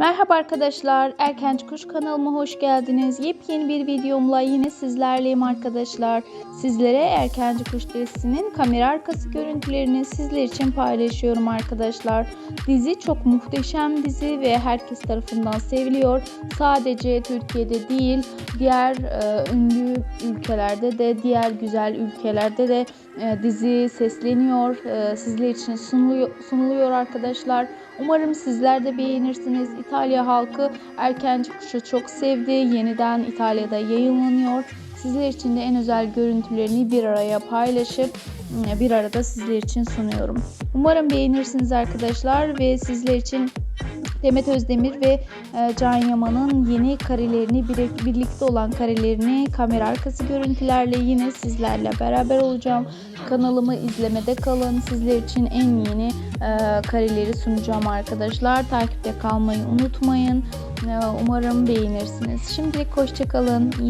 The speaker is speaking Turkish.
Merhaba arkadaşlar, Erkenci Kuş kanalıma hoş geldiniz. Yepyeni bir videomla yine sizlerleyim arkadaşlar. Sizlere Erkenci Kuş dizisinin kamera arkası görüntülerini sizler için paylaşıyorum arkadaşlar. Dizi çok muhteşem dizi ve herkes tarafından seviliyor. Sadece Türkiye'de değil, diğer e, ünlü ülkelerde de, diğer güzel ülkelerde de e, dizi sesleniyor. E, sizler için sunuluyor, sunuluyor arkadaşlar. Umarım sizler de beğenirsiniz. İtalya halkı Erkenci Kuş'u çok sevdi. Yeniden İtalya'da yayınlanıyor. Sizler için de en özel görüntülerini bir araya paylaşıp e, bir arada sizler için sunuyorum. Umarım beğenirsiniz arkadaşlar ve sizler için Demet Özdemir ve e, Can Yaman'ın yeni karelerini bir- birlikte olan karelerini kamera arkası görüntülerle yine sizlerle beraber olacağım. Kanalımı izlemede kalın. Sizler için en yeni e, kareleri sunacağım arkadaşlar. Takipte kalmayı unutmayın. E, umarım beğenirsiniz. Şimdilik hoşçakalın. İyi